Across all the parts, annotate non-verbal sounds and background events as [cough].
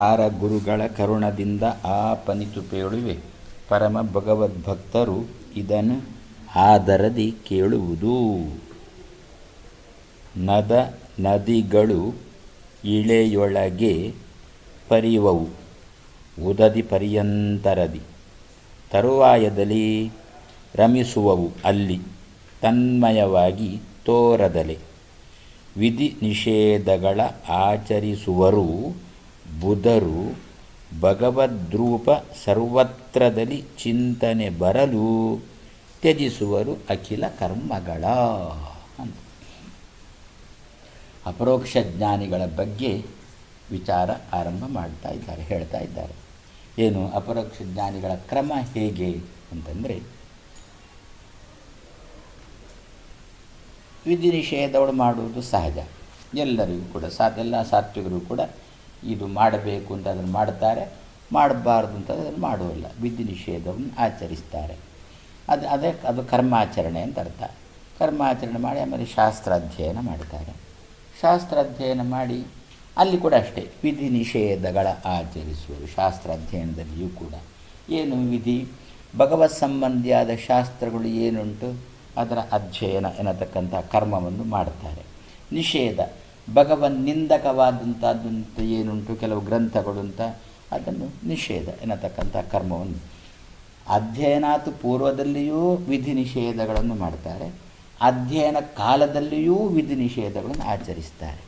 ಆರ ಗುರುಗಳ ಕರುಣದಿಂದ ಆಪನಿತು ಪೇಳುವೆ. ಪರಮ ಭಗವದ್ಭಕ್ತರು ಇದನ್ನು ಆದರದಿ ಕೇಳುವುದು. ನದ ನದಿಗಳು ಇಳೆಯೊಳಗೆ ಪರಿವವು ಉದದಿ ಪರ್ಯಂತರದಿ. ತರುವಾಯದಲ್ಲಿ ರಮಿಸುವವು ಅಲ್ಲಿ. ತನ್ಮಯವಾಗಿ ತೋರದಲೆ. ವಿಧಿ ನಿಷೇಧಗಳ ಆಚರಿಸುವರು. ಬುಧರು ಭಗವದ್ರೂಪ ಸರ್ವತ್ರದಲ್ಲಿ ಚಿಂತನೆ ಬರಲು ತ್ಯಜಿಸುವರು ಅಖಿಲ ಕರ್ಮಗಳ ಅಂತ. ಅಪರೋಕ್ಷ ಜ್ಞಾನಿಗಳ ಬಗ್ಗೆ ವಿಚಾರ ಆರಂಭ ಮಾಡ್ತಾ ಇದ್ದಾರೆ, ಹೇಳ್ತಾ ಇದ್ದಾರೆ. ಏನು ಅಪರೋಕ್ಷ ಜ್ಞಾನಿಗಳ ಕ್ರಮ ಹೇಗೆ ಅಂತಂದರೆ ವಿಧಿ ನಿಷೇಧವಳು ಮಾಡುವುದು ಸಹಜ. ಎಲ್ಲರಿಗೂ ಕೂಡ ಸಾ ಎಲ್ಲ ಸಾತ್ವಿಕರು ಕೂಡ ಇದು ಮಾಡಬೇಕು ಅಂತ ಅದನ್ನು ಮಾಡ್ತಾರೆ ಮಾಡಬಾರ್ದು ಅಂತ ಅದನ್ನು ಮಾಡುವಲ್ಲ ವಿಧಿ ನಿಷೇಧವನ್ನು ಆಚರಿಸ್ತಾರೆ. ಅದು ಅದೇ ಅದು ಕರ್ಮಾಚರಣೆ ಅಂತ ಅರ್ಥ. ಕರ್ಮಾಚರಣೆ ಮಾಡಿ ಆಮೇಲೆ ಶಾಸ್ತ್ರಾಧ್ಯಯನ ಮಾಡ್ತಾರೆ. ಶಾಸ್ತ್ರಾಧ್ಯಯನ ಮಾಡಿ ಅಲ್ಲಿ ಕೂಡ ಅಷ್ಟೇ ವಿಧಿ ನಿಷೇಧಗಳ ಆಚರಿಸುವರು ಶಾಸ್ತ್ರಾಧ್ಯಯನದಲ್ಲಿಯೂ ಕೂಡ. ಏನು ವಿಧಿ? ಭಗವತ್ ಸಂಬಂಧಿಯಾದ ಶಾಸ್ತ್ರಗಳು ಏನುಂಟು? ಅದರ ಅಧ್ಯಯನ ಎನ್ನತಕ್ಕಂಥ ಕರ್ಮವನ್ನು ಮಾಡ್ತಾರೆ. ನಿಷೇಧ. ಭಗವನ್ ನಿಂದಕವಾದಂಥದ್ದಂತ ಏನುಂಟು? ಕೆಲವು ಗ್ರಂಥಗಳು ಅಂತ ಅದನ್ನು ನಿಷೇಧ ಎನ್ನತಕ್ಕಂಥ ಕರ್ಮವನ್ನು. ಅಧ್ಯಯನಾತು ಪೂರ್ವದಲ್ಲಿಯೂ ವಿಧಿ ನಿಷೇಧಗಳನ್ನು ಮಾಡ್ತಾರೆ. ಅಧ್ಯಯನ ಕಾಲದಲ್ಲಿಯೂ ವಿಧಿ ನಿಷೇಧಗಳನ್ನು ಆಚರಿಸ್ತಾರೆ.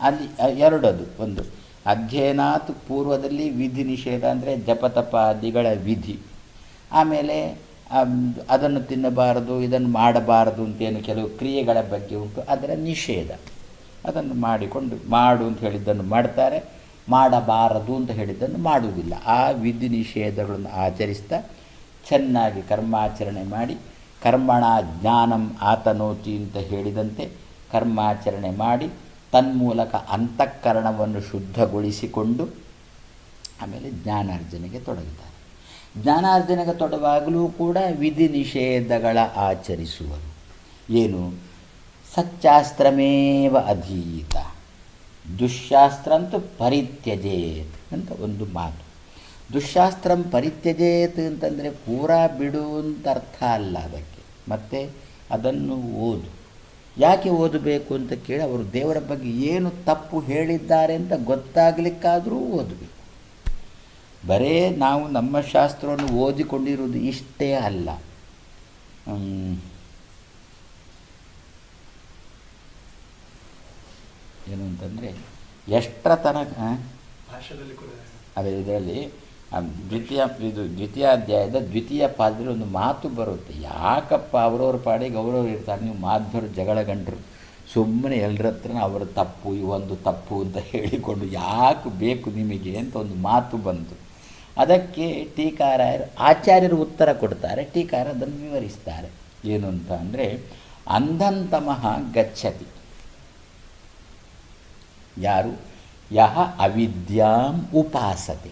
ಅಲ್ಲಿ ಎರಡದು ಒಂದು. ಅಧ್ಯಯನಾತು ಪೂರ್ವದಲ್ಲಿ ವಿಧಿ ನಿಷೇಧ ಅಂದರೆ ಜಪತಪಾದಿಗಳ ವಿಧಿ. ಆಮೇಲೆ ಅದನ್ನು ತಿನ್ನಬಾರದು, ಇದನ್ನು ಮಾಡಬಾರದು ಅಂತೇನು ಕೆಲವು ಕ್ರಿಯೆಗಳ ಬಗ್ಗೆ ಉಂಟು. ಅದರ ನಿಷೇಧ. ಅದನ್ನು ಮಾಡಿಕೊಂಡು ಮಾಡು ಅಂತ ಹೇಳಿದ್ದನ್ನು ಮಾಡ್ತಾರೆ. ಮಾಡಬಾರದು ಅಂತ ಹೇಳಿದ್ದನ್ನು ಮಾಡುವುದಿಲ್ಲ. ಆ ವಿಧಿ ನಿಷೇಧಗಳನ್ನು ಆಚರಿಸ್ತಾ ಚೆನ್ನಾಗಿ ಕರ್ಮಾಚರಣೆ ಮಾಡಿ, ಕರ್ಮಣ ಜ್ಞಾನಂ ಆತನೋತಿ ಅಂತ ಹೇಳಿದಂತೆ ಕರ್ಮಾಚರಣೆ ಮಾಡಿ, ತನ್ಮೂಲಕ ಅಂತಃಕರಣವನ್ನು ಶುದ್ಧಗೊಳಿಸಿಕೊಂಡು ಆಮೇಲೆ ಜ್ಞಾನಾರ್ಜನೆಗೆ ತೊಡಗುತ್ತಾರೆ ಜ್ಞಾನಾರ್ಜನೆಗೆ ತೊಡವಾಗಲೂ ಕೂಡ ವಿಧಿ ನಿಷೇಧಗಳ ಆಚರಿಸುವರು. ಏನು? ಸಚ್ಚಾಸ್ತ್ರಮೇವ ಅಧೀತ. ದುಶ್ಶಾಸ್ತ್ರ ಅಂತೂ ಪರಿತ್ಯಜೇತ್ ಅಂತ ಒಂದು ಮಾತು. ದುಶ್ಶಾಸ್ತ್ರಂ ಪರಿತ್ಯಜೇತ್ ಅಂತಂದರೆ ಪೂರ ಬಿಡು ಅಂತ ಅರ್ಥ ಅಲ್ಲ ಅದಕ್ಕೆ. ಮತ್ತು ಅದನ್ನು ಓದು. ಯಾಕೆ ಓದಬೇಕು ಅಂತ ಕೇಳಿ ಅವರು ದೇವರ ಬಗ್ಗೆ ಏನು ತಪ್ಪು ಹೇಳಿದ್ದಾರೆ ಅಂತ ಗೊತ್ತಾಗಲಿಕ್ಕಾದರೂ ಓದಬೇಕು. ಬರೇ ನಾವು ನಮ್ಮ ಶಾಸ್ತ್ರವನ್ನು ಓದಿಕೊಂಡಿರುವುದು ಇಷ್ಟೇ ಅಲ್ಲ. ಏನು ಅಂತಂದರೆ ಎಷ್ಟರ ತನಕ ಅದೇ ಇದರಲ್ಲಿ ದ್ವಿತೀಯ ಇದು ದ್ವಿತೀಯ ಅಧ್ಯಾಯದ ದ್ವಿತೀಯ ಪಾದದಲ್ಲಿ ಒಂದು ಮಾತು ಬರುತ್ತೆ. ಯಾಕಪ್ಪ ಅವರವ್ರ ಪಾಡಿಗೆ ಅವರವ್ರು ಇರ್ತಾರೆ ನೀವು ಮಾಧ್ವರು ಜಗಳ ಗಂಟರು ಸುಮ್ಮನೆ ಎಲ್ಲರ ಹತ್ರ ಅವರ ತಪ್ಪು ಇವೊಂದು ತಪ್ಪು ಅಂತ ಹೇಳಿಕೊಂಡು ಯಾಕೆ ಬೇಕು ನಿಮಗೆ ಅಂತ ಒಂದು ಮಾತು ಬಂತು. ಅದಕ್ಕೆ ಟೀಕಾರಾಯರು ಆಚಾರ್ಯರು ಉತ್ತರ ಕೊಡ್ತಾರೆ. ಟೀಕಾರ ಅದನ್ನು ವಿವರಿಸ್ತಾರೆ. ಏನು ಅಂತ ಅಂದರೆ ಅಂಧಂತಮಃ ಗಚ್ಚತಿ. ಯಾರು? ಯಹ ಅವಿದ್ಯಾಂ ಉಪಾಸತೆ.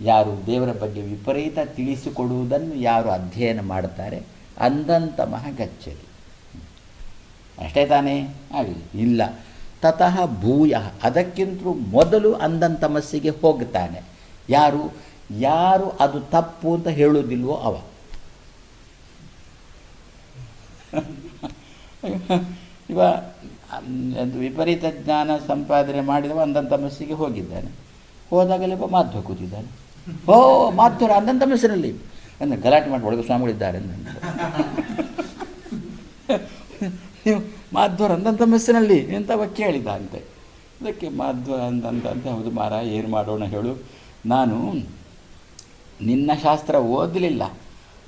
ಯಾರು ದೇವರ ಬಗ್ಗೆ ವಿಪರೀತ ತಿಳಿಸಿಕೊಡುವುದನ್ನು ಯಾರು ಅಧ್ಯಯನ ಮಾಡ್ತಾರೆ ಅಂದಂತಮಃ ಗಚ್ಚತಿ ಅಷ್ಟೇ ತಾನೇ? ಆಗಲಿ ಇಲ್ಲ. ತತಃ ಭೂಯ, ಅದಕ್ಕಿಂತಲೂ ಮೊದಲು ಅಂಧಂತಮಸ್ಸಿಗೆ ಹೋಗ್ತಾನೆ ಯಾರು? ಯಾರು ಅದು ತಪ್ಪು ಅಂತ ಹೇಳುವುದಿಲ್ವೋ ಅವ. [laughs] ಇವ ಅದು ವಿಪರೀತ ಜ್ಞಾನ ಸಂಪಾದನೆ ಮಾಡಿದವ ಅಂಧಂತಮಸ್ಸಿಗೆ ಹೋಗಿದ್ದಾನೆ. ಹೋದಾಗಲೇ ಒಬ್ಬ ಮಾಧ್ವ ಕೂತಿದ್ದಾನೆ. ಓ, ಮಾಧ್ವರ ಅಂಧಂತಮಸ್ಸಿನಲ್ಲಿ ಅಂದರೆ ಗಲಾಟೆ ಮಾಡಿ ಒಳಗೆ ಸ್ವಾಮಿಗಳಿದ್ದಾರೆ ನೀವು ಮಾಧ್ವರ ಅಂಧಂತಮಸ್ಸಿನಲ್ಲಿ ಎಂತವ ಕೇಳಿದ ಅಂತೆ ಅದಕ್ಕೆ ಮಾಧ್ವ ಅಂತ ಹೌದು ಮಾರ ಏನು ಮಾಡೋಣ ಹೇಳು. ನಾನು ನಿನ್ನ ಶಾಸ್ತ್ರ ಓದಲಿಲ್ಲ.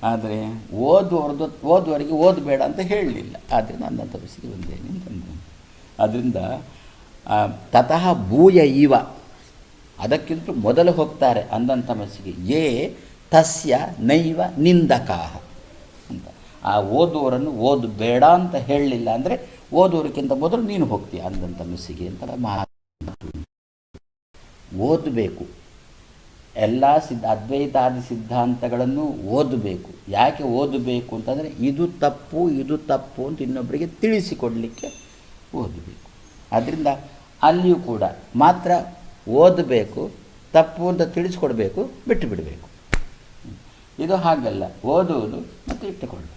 ಆದರೆ ಓದುವರ್ದು ಓದುವವರಿಗೆ ಓದಬೇಡ ಅಂತ ಹೇಳಲಿಲ್ಲ. ಆದರೆ ನನ್ನ ತಪಸ್ಸಿಗೆ ಬಂದೇನೆ ಅಂತಂದ ಅದರಿಂದ ತತಃ ಭೂಯ ಇವ. ಅದಕ್ಕಿಂತ ಮೊದಲು ಹೋಗ್ತಾರೆ ಅಂದಂಥ ಮನಸ್ಸಿಗೆ ಯೇ ತಸ್ಯ ನೈವ ನಿಂದಕಾಹ ಅಂತ. ಆ ಓದುವರನ್ನು ಓದು ಬೇಡ ಅಂತ ಹೇಳಲಿಲ್ಲ ಅಂದರೆ ಓದುವರಿಗಿಂತ ಮೊದಲು ನೀನು ಹೋಗ್ತೀಯ ಅಂದಂಥ ಮನಸ್ಸಿಗೆ ಅಂತ ಮಾತು ಓದಬೇಕು. ಎಲ್ಲ ಸಿದ್ಧ, ಅದ್ವೈತಾದಿ ಸಿದ್ಧಾಂತಗಳನ್ನು ಓದಬೇಕು. ಯಾಕೆ ಓದಬೇಕು ಅಂತಂದರೆ, ಇದು ತಪ್ಪು ಇದು ತಪ್ಪು ಅಂತ ಇನ್ನೊಬ್ಬರಿಗೆ ತಿಳಿಸಿಕೊಡಲಿಕ್ಕೆ ಓದಬೇಕು. ಆದ್ದರಿಂದ ಅಲ್ಲಿಯೂ ಕೂಡ ಮಾತ್ರ ಓದಬೇಕು, ತಪ್ಪು ಅಂತ ತಿಳಿಸ್ಕೊಡ್ಬೇಕು, ಬಿಟ್ಟು ಬಿಡಬೇಕು. ಇದು ಹಾಗಲ್ಲ. ಓದುವುದು ಮತ್ತು ಇಟ್ಟುಕೊಳ್ಳೋದು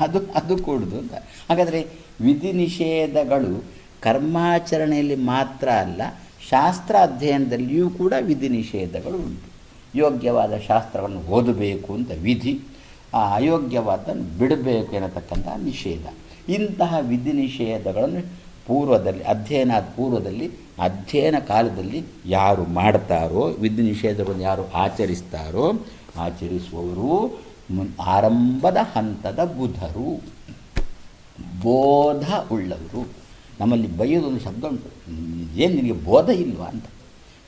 ಅದು ಅದು ಕೂಡುದು ಅಂತ. ಹಾಗಾದರೆ ವಿಧಿ ನಿಷೇಧಗಳು ಕರ್ಮಾಚರಣೆಯಲ್ಲಿ ಮಾತ್ರ ಅಲ್ಲ ಶಾಸ್ತ್ರ ಅಧ್ಯಯನದಲ್ಲಿಯೂ ಕೂಡ ವಿಧಿ ನಿಷೇಧಗಳು ಉಂಟು. ಯೋಗ್ಯವಾದ ಶಾಸ್ತ್ರವನ್ನು ಓದಬೇಕು ಅಂತ ವಿಧಿ, ಆ ಅಯೋಗ್ಯವಾದನ್ನು ಬಿಡಬೇಕು ಎನ್ನತಕ್ಕಂಥ ನಿಷೇಧ. ಇಂತಹ ವಿಧಿ ನಿಷೇಧಗಳನ್ನು ಪೂರ್ವದಲ್ಲಿ ಅಧ್ಯಯನ ಪೂರ್ವದಲ್ಲಿ, ಅಧ್ಯಯನ ಕಾಲದಲ್ಲಿ ಯಾರು ಮಾಡ್ತಾರೋ ವಿಧಿ ನಿಷೇಧಗಳನ್ನು ಯಾರು ಆಚರಿಸ್ತಾರೋ, ಆಚರಿಸುವವರು ಆರಂಭದ ಹಂತದ ಬುಧರು, ಬೋಧ ಉಳ್ಳವರು. ನಮ್ಮಲ್ಲಿ ಬೈಯೋದೊಂದು ಶಬ್ದ ಉಂಟು. ಏನು ನಿನಗೆ ಬೋಧ ಇಲ್ವಾ ಅಂತ.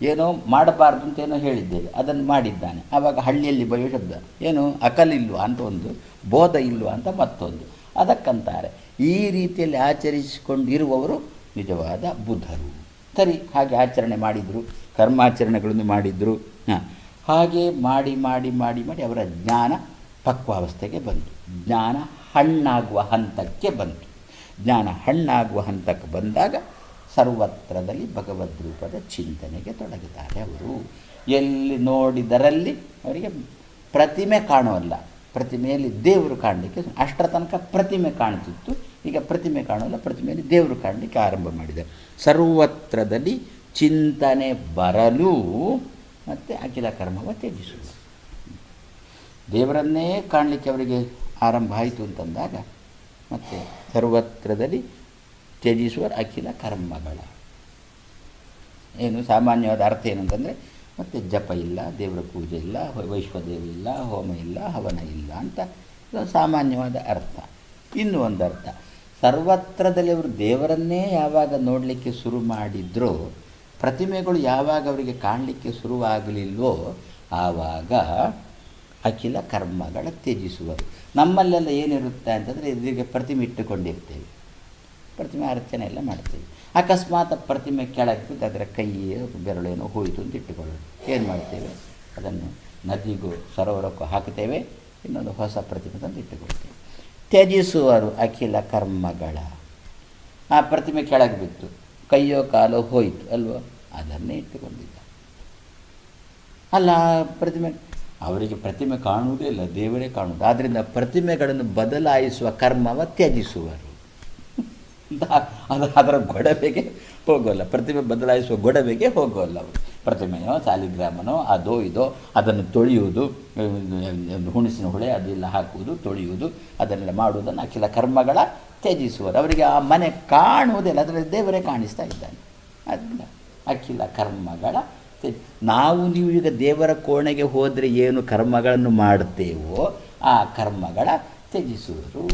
ಏನೋ ಮಾಡಬಾರ್ದು ಅಂತ ಏನೋ ಹೇಳಿದ್ದೇವೆ, ಅದನ್ನು ಮಾಡಿದ್ದಾನೆ. ಆವಾಗ ಹಳ್ಳಿಯಲ್ಲಿ ಬೈಯೋ ಶಬ್ದ, ಏನು ಅಕಲಿಲ್ವಾ ಅಂತ ಒಂದು, ಬೋಧ ಇಲ್ವಾ ಅಂತ ಮತ್ತೊಂದು. ಅದಕ್ಕಂತಾರೆ. ಈ ರೀತಿಯಲ್ಲಿ ಆಚರಿಸಿಕೊಂಡಿರುವವರು ನಿಜವಾದ ಬುದ್ಧರು. ಸರಿ, ಹಾಗೆ ಆಚರಣೆ ಮಾಡಿದರು, ಕರ್ಮಾಚರಣೆಗಳನ್ನು ಮಾಡಿದರು. ಹಾಂ, ಹಾಗೆ ಮಾಡಿ ಮಾಡಿ ಮಾಡಿ ಮಾಡಿ ಅವರ ಜ್ಞಾನ ಪಕ್ವಾವಸ್ಥೆಗೆ ಬಂತು. ಜ್ಞಾನ ಹಣ್ಣಾಗುವ ಹಂತಕ್ಕೆ ಬಂತು. ಜ್ಞಾನ ಹಣ್ಣಾಗುವ ಹಂತಕ್ಕೆ ಬಂದಾಗ ಸರ್ವತ್ರದಲ್ಲಿ ಭಗವದ್ ರೂಪದ ಚಿಂತನೆಗೆ ತೊಡಗಿದ್ದಾರೆ ಅವರು. ಎಲ್ಲಿ ನೋಡಿದರಲ್ಲಿ ಅವರಿಗೆ ಪ್ರತಿಮೆ ಕಾಣುವಲ್ಲ. ಪ್ರತಿಮೆಯಲ್ಲಿ ದೇವರು ಕಾಣಲಿಕ್ಕೆ ಅಷ್ಟರ ತನಕ ಪ್ರತಿಮೆ ಕಾಣ್ತಿತ್ತು. ಈಗ ಪ್ರತಿಮೆ ಕಾಣೋಲ್ಲ, ಪ್ರತಿಮೆಯಲ್ಲಿ ದೇವರು ಕಾಣಲಿಕ್ಕೆ ಆರಂಭ ಮಾಡಿದೆ. ಸರ್ವತ್ರದಲ್ಲಿ ಚಿಂತನೆ ಬರಲು ಮತ್ತು ಅಖಿಲ ಕರ್ಮವ ತ್ಯಜಿಸುವುದು. ದೇವರನ್ನೇ ಕಾಣಲಿಕ್ಕೆ ಅವರಿಗೆ ಆರಂಭ ಆಯಿತು ಅಂತಂದಾಗ ಮತ್ತು ಸರ್ವತ್ರದಲ್ಲಿ ತ್ಯಜಿಸುವ ಅಖಿಲ ಕರ್ಮಗಳ. ಏನು ಸಾಮಾನ್ಯವಾದ ಅರ್ಥ ಏನಂತಂದರೆ ಮತ್ತು ಜಪ ಇಲ್ಲ, ದೇವರ ಪೂಜೆ ಇಲ್ಲ ವೈಶ್ವದೇವ ಇಲ್ಲ, ಹೋಮ ಇಲ್ಲ, ಹವನ ಇಲ್ಲ ಅಂತ. ಸಾಮಾನ್ಯವಾದ ಅರ್ಥ. ಇನ್ನೂ ಒಂದು ಅರ್ಥ. ಸರ್ವತ್ರದಲ್ಲಿ ಅವರು ದೇವರನ್ನೇ ಯಾವಾಗ ನೋಡಲಿಕ್ಕೆ ಶುರು ಮಾಡಿದ್ರೋ, ಪ್ರತಿಮೆಗಳು ಯಾವಾಗ ಅವರಿಗೆ ಕಾಣಲಿಕ್ಕೆ ಶುರುವಾಗಲಿಲ್ವೋ, ಆವಾಗ ಅಖಿಲ ಕರ್ಮಗಳ ತ್ಯಜಿಸುವರು. ನಮ್ಮಲ್ಲೆಲ್ಲ ಏನಿರುತ್ತೆ ಅಂತಂದರೆ ಇದರಿಗೆ ಪ್ರತಿಮೆ ಇಟ್ಟುಕೊಂಡಿರ್ತೇವೆ. ಪ್ರತಿಮೆ ಅರ್ಚನೆ ಎಲ್ಲ ಮಾಡ್ತೇವೆ. ಅಕಸ್ಮಾತ್ ಪ್ರತಿಮೆ ಕೆಳಗೆ ಅದರ ಕೈ ಬೆರಳೇನೋ ಹೋಯಿತು ಅಂತ ಇಟ್ಟುಕೊಳ್ಳೋದು. ಏನು ಮಾಡ್ತೇವೆ? ಅದನ್ನು ನದಿಗೂ ಸರೋವರಕ್ಕೂ ಹಾಕ್ತೇವೆ. ಇನ್ನೊಂದು ಹೊಸ ಪ್ರತಿಮೆ ತಂದು ಇಟ್ಟುಕೊಳ್ತೇವೆ. ತ್ಯಜಿಸುವರು ಅಖಿಲ ಕರ್ಮಗಳ. ಆ ಪ್ರತಿಮೆ ಕೆಳಗೆ ಬಿತ್ತು. ಕೈಯೋ ಕಾಲೋ ಹೋಯಿತು, ಅಲ್ವೋ? ಅದನ್ನೇ ಇಟ್ಟುಕೊಂಡಿದ್ದ. ಅಲ್ಲ ಪ್ರತಿಮೆ, ಅವರಿಗೆ ಪ್ರತಿಮೆ ಕಾಣುವುದೇ ಇಲ್ಲ, ದೇವರೇ ಕಾಣುವುದು. ಆದ್ದರಿಂದ ಪ್ರತಿಮೆಗಳನ್ನು ಬದಲಾಯಿಸುವ ಕರ್ಮವ ತ್ಯಜಿಸುವರು. [laughs] ಅದು ಅದರ ಗೊಡವೆಗೆ ಹೋಗೋಲ್ಲ ಪ್ರತಿಮೆ ಬದಲಾಯಿಸುವ ಗೊಡವೆಗೆ ಹೋಗೋಲ್ಲ ಅವರು. ಪ್ರತಿಮೆಯೋ, ಸಾಲಿಗ್ರಾಮನೋ, ಅದೋ ಇದೋ, ಅದನ್ನು ತೊಳೆಯುವುದು ಹುಣಸಿನ ಹೊಳೆ, ಅದೆಲ್ಲ ಹಾಕುವುದು, ತೊಳೆಯುವುದು, ಅದನ್ನೆಲ್ಲ ಮಾಡುವುದನ್ನು ಅಖಿಲ ಕರ್ಮಗಳ ತ್ಯಜಿಸುವರು. ಅವರಿಗೆ ಆ ಮನೆ ಕಾಣುವುದಿಲ್ಲ, ಅದರಲ್ಲಿ ದೇವರೇ ಕಾಣಿಸ್ತಾ ಇದ್ದಾನೆ. ಅದರಿಂದ ಅಖಿಲ ಕರ್ಮಗಳ ನಾವು ನೀವು ಈಗ ದೇವರ ಕೋಣೆಗೆ ಹೋದರೆ ಏನು ಕರ್ಮಗಳನ್ನು ಮಾಡುತ್ತೇವೋ, ಆ ಕರ್ಮಗಳ ತ್ಯಜಿಸುವರು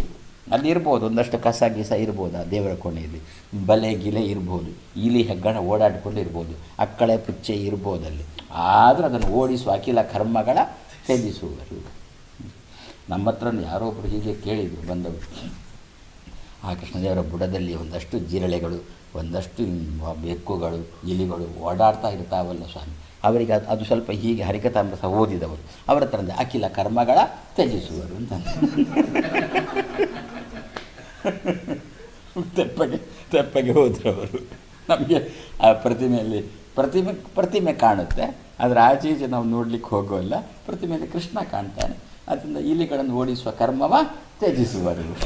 ಅಲ್ಲಿ ಇರ್ಬೋದು ಒಂದಷ್ಟು ಕಸ ಗಿಸ ಇರ್ಬೋದು, ಆ ದೇವರ ಕೋಣೆಯಲ್ಲಿ. ಬಲೆ ಗಿಲೆ ಇರ್ಬೋದು, ಇಲಿ ಹೆಗ್ಗಣ ಓಡಾಡಿಕೊಂಡು ಇರ್ಬೋದು ಅಕ್ಕಳೆ ಪುಚ್ಚೆ ಇರ್ಬೋದು ಅಲ್ಲಿ. ಆದರೂ ಅದನ್ನು ಓಡಿಸುವ ಅಖಿಲ ಕರ್ಮಗಳ ತ್ಯಜಿಸುವರು. ನಮ್ಮ ಹತ್ರ ಯಾರೋ ಒಬ್ಬರು ಹೀಗೆ ಕೇಳಿದರು, ಬಂದವರು. ಆ ಕೃಷ್ಣದೇವರ ಬುಡದಲ್ಲಿ ಒಂದಷ್ಟು ಜಿರಳೆಗಳು, ಒಂದಷ್ಟು ಬೆಕ್ಕುಗಳು, ಇಲಿಗಳು ಓಡಾಡ್ತಾ ಇರ್ತಾವಲ್ಲ ಸ್ವಾಮಿ. ಅವರಿಗೆ ಅದು ಸ್ವಲ್ಪ ಹೀಗೆ ಹರಿಕತಾಮೃತ ಓದಿದವರು. ಅವರ ಹತ್ರ ಅಖಿಲ ಕರ್ಮಗಳ ತ್ಯಜಿಸುವರು ಅಂತ. ತೆಪ್ಪಗೆ ತೆಪ್ಪಗೆ ಹೋದರು ನಮಗೆ ಆ ಪ್ರತಿಮೆಯಲ್ಲಿ ಪ್ರತಿಮೆ ಪ್ರತಿಮೆ ಕಾಣುತ್ತೆ. ಅದರ ಆಚೆ ನಾವು ನೋಡಲಿಕ್ಕೆ ಹೋಗೋಲ್ಲ. ಪ್ರತಿಮೆಯಲ್ಲಿ ಕೃಷ್ಣ ಕಾಣ್ತಾನೆ. ಅದರಿಂದ ಇಲಿಗಳನ್ನು ಓಡಿಸುವ ಕರ್ಮವ ತ್ಯಜಿಸುವರು.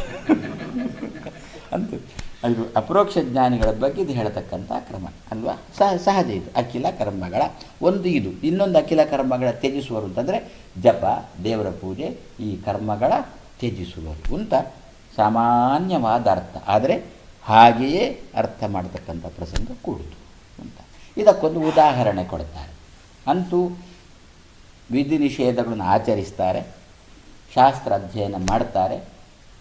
ಅಂತ. ಅದು ಅಪರೋಕ್ಷ ಜ್ಞಾನಿಗಳ ಬಗ್ಗೆ ಇದು ಹೇಳತಕ್ಕಂಥ ಕ್ರಮ, ಅಲ್ವಾ? ಸಹ, ಸಹಜ ಇದು. ಅಖಿಲ ಕರ್ಮಗಳ ಒಂದು ಇದು. ಇನ್ನೊಂದು ಅಖಿಲ ಕರ್ಮಗಳ ತ್ಯಜಿಸುವರು ಅಂತಂದರೆ ಜಪ, ದೇವರ ಪೂಜೆ, ಈ ಕರ್ಮಗಳ ತ್ಯಜಿಸುವರು ಅಂತ ಸಾಮಾನ್ಯವಾದ ಅರ್ಥ. ಆದರೆ ಹಾಗೆಯೇ ಅರ್ಥ ಮಾಡತಕ್ಕಂಥ ಪ್ರಸಂಗ ಕೂಡುದು ಅಂತ. ಇದಕ್ಕೊಂದು ಉದಾಹರಣೆ ಕೊಡ್ತಾರೆ. ಅಂತೂ ವಿಧಿ ನಿಷೇಧಗಳನ್ನು ಆಚರಿಸ್ತಾರೆ, ಶಾಸ್ತ್ರ ಅಧ್ಯಯನ ಮಾಡ್ತಾರೆ,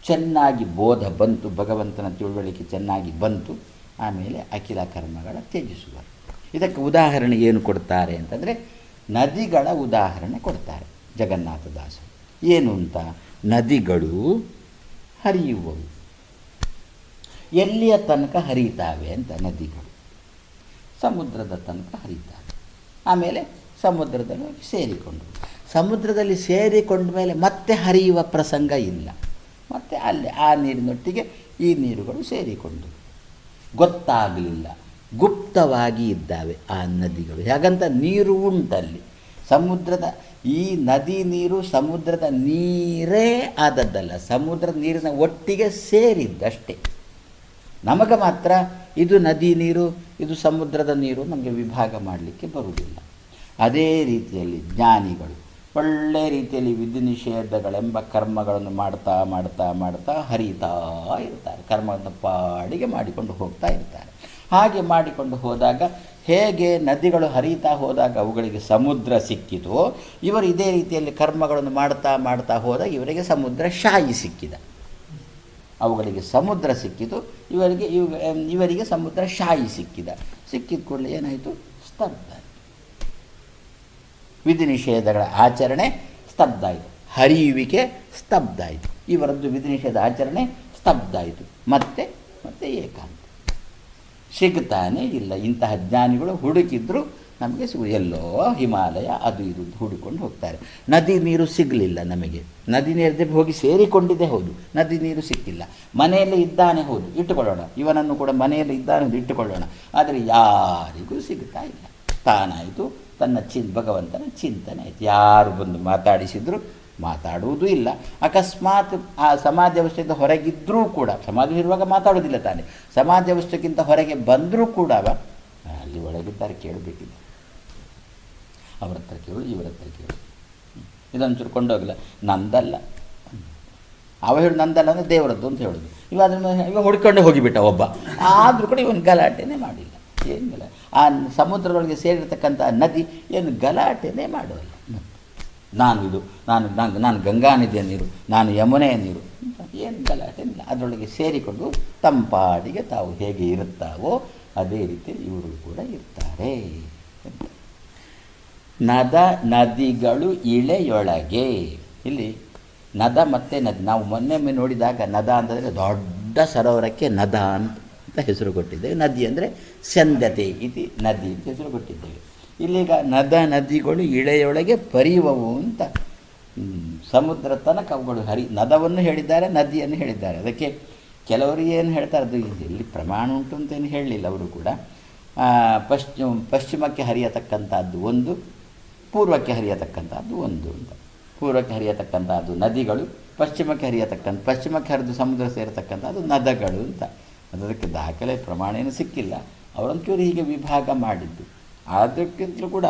ಚೆನ್ನಾಗಿ ಬೋಧ ಬಂತು, ಭಗವಂತನ ತಿಳುವಳಿಕೆ ಚೆನ್ನಾಗಿ ಬಂತು, ಆಮೇಲೆ ಅಖಿಲ ಕರ್ಮಗಳ ತ್ಯಜಿಸುವರು. ಇದಕ್ಕೆ ಉದಾಹರಣೆ ಏನು ಕೊಡ್ತಾರೆ ಅಂತಂದರೆ ನದಿಗಳ ಉದಾಹರಣೆ ಕೊಡ್ತಾರೆ ಜಗನ್ನಾಥದಾಸರು ಏನು ಅಂತ? ನದಿಗಳು ಹರಿಯುವವು ಎಲ್ಲಿಯ ತನಕ ಹರಿಯುತ್ತವೆ ಅಂತ ನದಿಗಳು. ಸಮುದ್ರದ ತನಕ ಹರಿತಾವೆ ಆಮೇಲೆ ಸಮುದ್ರದಲ್ಲಿ ಸೇರಿಕೊಂಡು. ಸಮುದ್ರದಲ್ಲಿ ಸೇರಿಕೊಂಡ ಮೇಲೆ ಮತ್ತೆ ಹರಿಯುವ ಪ್ರಸಂಗ ಇಲ್ಲ. ಮತ್ತು ಅಲ್ಲಿ ಆ ನೀರಿನೊಟ್ಟಿಗೆ ಈ ನೀರುಗಳು ಸೇರಿಕೊಂಡು. ಗೊತ್ತಾಗಲಿಲ್ಲ. ಗುಪ್ತವಾಗಿ ಇದ್ದಾವೆ ಆ ನದಿಗಳು. ಹಾಗಂತ ನೀರು ಉಂಟಲ್ಲಿ. ಸಮುದ್ರದ ಈ ನದಿ ನೀರು ಸಮುದ್ರದ ನೀರೇ ಆದದ್ದಲ್ಲ, ಸಮುದ್ರದ ನೀರಿನ ಒಟ್ಟಿಗೆ ಸೇರಿದ್ದಷ್ಟೇ. ನಮಗೆ ಮಾತ್ರ ಇದು ನದಿ ನೀರು, ಇದು ಸಮುದ್ರದ ನೀರು ನಮಗೆ ವಿಭಾಗ ಮಾಡಲಿಕ್ಕೆ ಬರುವುದಿಲ್ಲ. ಅದೇ ರೀತಿಯಲ್ಲಿ ಜ್ಞಾನಿಗಳು, ಒಳ್ಳೆ ರೀತಿಯಲ್ಲಿ ವಿಧಿ ನಿಷೇಧಗಳೆಂಬ ಕರ್ಮಗಳನ್ನು ಮಾಡ್ತಾ ಮಾಡ್ತಾ ಮಾಡ್ತಾ ಹರಿತಾ ಇರ್ತಾರೆ. ಕರ್ಮದ ಪಾಡಿಗೆ ಮಾಡಿಕೊಂಡು ಹೋಗ್ತಾ ಇರ್ತಾರೆ. ಹಾಗೆ ಮಾಡಿಕೊಂಡು ಹೋದಾಗ ಹೇಗೆ ನದಿಗಳು ಹರಿತಾ ಹೋದಾಗ ಅವುಗಳಿಗೆ ಸಮುದ್ರ ಸಿಕ್ಕಿತು ಇವರು ಇದೇ ರೀತಿಯಲ್ಲಿ ಕರ್ಮಗಳನ್ನು ಮಾಡ್ತಾ ಮಾಡ್ತಾ ಹೋದಾಗ ಇವರಿಗೆ ಸಮುದ್ರ ಶಾಯಿ ಸಿಕ್ಕಿದ. ಅವುಗಳಿಗೆ ಸಮುದ್ರ ಸಿಕ್ಕಿತು, ಇವರಿಗೆ ಇವ ಇವರಿಗೆ ಸಮುದ್ರ ಶಾಯಿ ಸಿಕ್ಕಿದ. ಸಿಕ್ಕಿದ ಕೂಡಲೇ ಏನಾಯಿತು? ಸ್ತಬ್ಧ ವಿಧಿ ನಿಷೇಧಗಳ ಆಚರಣೆ ಸ್ತಬ್ಧ ಆಯಿತು. ಹರಿಯುವಿಕೆ ಸ್ತಬ್ಧ ಆಯಿತು. ಇವರದ್ದು ವಿಧಿ ನಿಷೇಧ ಆಚರಣೆ ಸ್ತಬ್ಧ ಆಯಿತು. ಮತ್ತೆ ಮತ್ತೆ ಏಕಾಂತ. ಸಿಗ್ತಾನೇ ಇಲ್ಲ. ಇಂತಹ ಜ್ಞಾನಿಗಳು ಹುಡುಕಿದ್ರು ನಮಗೆ ಸಿಗು ಎಲ್ಲೋ ಹಿಮಾಲಯ ಅದು ಇದು ಹುಡುಕೊಂಡು ಹೋಗ್ತಾರೆ. ನದಿ ನೀರು ಸಿಗಲಿಲ್ಲ ನಮಗೆ. ನದಿ ನೀರದೇ ಹೋಗಿ ಸೇರಿಕೊಂಡಿದೆ ಹೌದು. ನದಿ ನೀರು ಸಿಕ್ಕಿಲ್ಲ. ಮನೆಯಲ್ಲಿ ಇದ್ದಾನೆ ಹೌದು. ಇಟ್ಟುಕೊಳ್ಳೋಣ. ಇವನನ್ನು ಕೂಡ ಮನೆಯಲ್ಲಿ ಇದ್ದಾನೆ ಇಟ್ಟುಕೊಳ್ಳೋಣ. ಆದರೆ ಯಾರಿಗೂ ಸಿಗ್ತಾ ಇಲ್ಲ. ತಾನಾಯಿತು. ತನ್ನ ಚಿನ್ ಭಗವಂತನ ಚಿಂತನೆ ಆಯಿತು. ಯಾರು ಬಂದು ಮಾತಾಡಿಸಿದ್ರು ಮಾತಾಡುವುದೂ ಇಲ್ಲ. ಅಕಸ್ಮಾತ್ ಆ ಸಮಾಜ ವ್ಯವಸ್ಥೆಯಿಂದ ಹೊರಗಿದ್ದರೂ ಕೂಡ ಸಮಾಜ ಇರುವಾಗ ಮಾತಾಡೋದಿಲ್ಲ ತಾನೆ ಸಮಾಜ ವ್ಯವಸ್ಥೆಗಿಂತ ಹೊರಗೆ ಬಂದರೂ ಕೂಡ ಅಲ್ಲಿ ಒಳಗಿದ್ದಾರೆ, ಕೇಳಬೇಕಿದೆ. ಅವ್ರ ಹತ್ರ ಕೇಳು, ಇವರ ಹತ್ರ ಕೇಳು. ಇದೊಂಚೂರು ಕೊಂಡೋಗಿಲ್ಲ, ನಂದಲ್ಲ. ಅವ ಹೇಳು ನಂದಲ್ಲ ಅಂದರೆ ದೇವರದ್ದು ಅಂತ ಹೇಳೋದು. ಇವ ಅದನ್ನು ಇವ ಹುಡ್ಕೊಂಡೇ ಹೋಗಿಬಿಟ್ಟ ಒಬ್ಬ. ಆದರೂ ಕೂಡ ಇವನು ಗಲಾಟೆನೇ ಮಾಡಿಲ್ಲ. ಏನು ಗಲ ಆ ಸಮುದ್ರದೊಳಗೆ ಸೇರಿರ್ತಕ್ಕಂಥ ನದಿ ಏನು ಗಲಾಟೆನೇ ಮಾಡೋಲ್ಲ ನಾನು ಇದು ನಾನು ನಾನು ನಾನು ಗಂಗಾ ನದಿಯ ನೀರು, ನಾನು ಯಮುನೆಯ ನೀರು. ಏನು ಗಲಾಟೆ ಇಲ್ಲ. ಅದರೊಳಗೆ ಸೇರಿಕೊಂಡು ತಂಪಾಡಿಗೆ ತಾವು ಹೇಗೆ ಇರುತ್ತಾವೋ ಅದೇ ರೀತಿ ಇವರು ಕೂಡ ಇರ್ತಾರೆ ನದ ನದಿಗಳು ಇಳೆಯೊಳಗೆ. ಇಲ್ಲಿ ನದ ಮತ್ತು ನದಿ. ನಾವು ಮೊನ್ನೆ ನೋಡಿದಾಗ ನದ ಅಂತಂದರೆ ದೊಡ್ಡ ಸರೋವರಕ್ಕೆ ನದ ಅಂತ ಹೆಸರು ಕೊಟ್ಟಿದ್ದೇವೆ. ನದಿ ಅಂದರೆ ಸಂದತೆ ಇದು ನದಿ ಅಂತ ಹೆಸರು ಕೊಟ್ಟಿದ್ದೇವೆ. ಇಲ್ಲೀಗ ನದ ನದಿಗಳು ಇಳೆಯೊಳಗೆ ಪರಿಯುವವು ಅಂತ. ಸಮುದ್ರ ತನಕ ಅವುಗಳು ಹರಿ, ನದವನ್ನು ಹೇಳಿದ್ದಾರೆ, ನದಿಯನ್ನು ಹೇಳಿದ್ದಾರೆ. ಅದಕ್ಕೆ ಕೆಲವರು ಏನು ಹೇಳ್ತಾರೆ, ಅದು ಇಲ್ಲಿ ಪ್ರಮಾಣ ಉಂಟು ಅಂತ ಏನು ಹೇಳಲಿಲ್ಲ ಅವರು ಕೂಡ. ಪಶ್ಚಿಮ, ಪಶ್ಚಿಮಕ್ಕೆ ಹರಿಯತಕ್ಕಂಥದ್ದು ಒಂದು, ಪೂರ್ವಕ್ಕೆ ಹರಿಯತಕ್ಕಂಥದ್ದು ಒಂದು ಅಂತ. ಪೂರ್ವಕ್ಕೆ ಹರಿಯತಕ್ಕಂಥದ್ದು ನದಿಗಳು, ಪಶ್ಚಿಮಕ್ಕೆ ಹರಿಯತಕ್ಕಂಥ ಪಶ್ಚಿಮಕ್ಕೆ ಹರಿದು ಸಮುದ್ರ ಸೇರತಕ್ಕಂಥದ್ದು ನದಗಳು ಅಂತ. ಅದಕ್ಕೆ ದಾಖಲೆ ಪ್ರಮಾಣ ಏನು ಸಿಕ್ಕಿಲ್ಲ ಅವರಂತೂ ಹೀಗೆ ವಿಭಾಗ ಮಾಡಿದ್ದು. ಅದಕ್ಕಿಂತಲೂ ಕೂಡ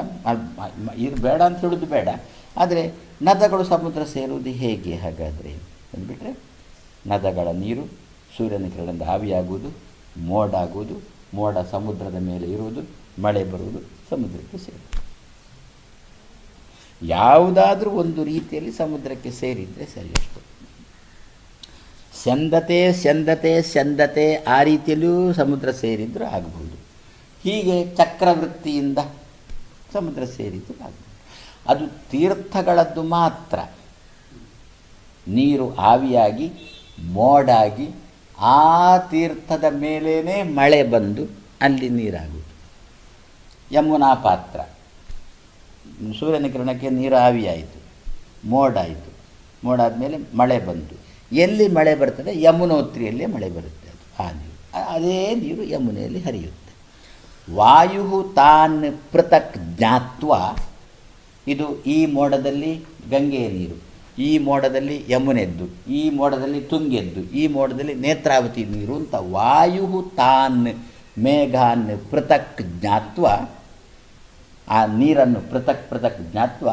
ಇದು ಬೇಡ ಅಂತ ಹೇಳೋದು ಬೇಡ. ಆದರೆ ನದಗಳು ಸಮುದ್ರ ಸೇರುವುದು ಹೇಗೆ ಹಾಗಾದರೆ? ಅಂದ್ಬಿಟ್ರೆ, ನದಗಳ ನೀರು ಸೂರ್ಯನ ಕಿರಣದಿಂದ ಆವಿಯಾಗುವುದು ಮೋಡ ಆಗುವುದು ಮೋಡ ಸಮುದ್ರದ ಮೇಲೆ ಇರುವುದು, ಮಳೆ ಬರುವುದು, ಸಮುದ್ರಕ್ಕೆ ಸೇರುವುದು. ಯಾವುದಾದರೂ ಒಂದು ರೀತಿಯಲ್ಲಿ ಸಮುದ್ರಕ್ಕೆ ಸೇರಿದರೆ ಸರಿ ಅಷ್ಟು. ಸಂದತೆ ಸಂದತೆ ಸಂದತೆ ಆ ರೀತಿಯಲ್ಲೂ ಸಮುದ್ರ ಸೇರಿದ್ರೂ ಆಗಬಹುದು. ಹೀಗೆ ಚಕ್ರವೃತ್ತಿಯಿಂದ ಸಮುದ್ರ ಸೇರಿದ್ದು ಅದು ತೀರ್ಥಗಳದ್ದು ಮಾತ್ರ. ನೀರು ಆವಿಯಾಗಿ, ಮೋಡಾಗಿ, ಆ ತೀರ್ಥದ ಮೇಲೇ ಮಳೆ ಬಂದು ಅಲ್ಲಿ ನೀರಾಗುವುದು. ಯಮುನಾ ಪಾತ್ರ. ಸೂರ್ಯನ ಕಿರಣಕ್ಕೆ ನೀರು ಆವಿಯಾಯಿತು, ಮೋಡಾಯಿತು. ಮೋಡಾದ ಮೋಡ ಆದಮೇಲೆ ಮಳೆ ಬಂತು. ಎಲ್ಲಿ ಮಳೆ ಬರ್ತದೆ? ಯಮುನೋತ್ರಿಯಲ್ಲೇ ಮಳೆ ಬರುತ್ತೆ ಅದು. ಆ ನೀರು. ಅದೇ ನೀರು ಯಮುನೆಯಲ್ಲಿ ಹರಿಯುತ್ತೆ. ವಾಯು ತಾನ್ ಪೃಥಕ್ ಜ್ಞಾತ್ವ, ಇದು ಈ ಮೋಡದಲ್ಲಿ ಗಂಗೆಯ ನೀರು, ಈ ಮೋಡದಲ್ಲಿ ಯಮುನೆದ್ದು, ಈ ಮೋಡದಲ್ಲಿ ತುಂಗೆದ್ದು, ಈ ಮೋಡದಲ್ಲಿ ನೇತ್ರಾವತಿ ನೀರು ಅಂತ ವಾಯು ತಾನ್ ಮೇಘಾನ್ ಪೃಥಕ್ ಜ್ಞಾತ್ವ, ಆ ನೀರನ್ನು ಪೃಥಕ್ ಪೃಥಕ್ ಜ್ಞಾತ್ವ,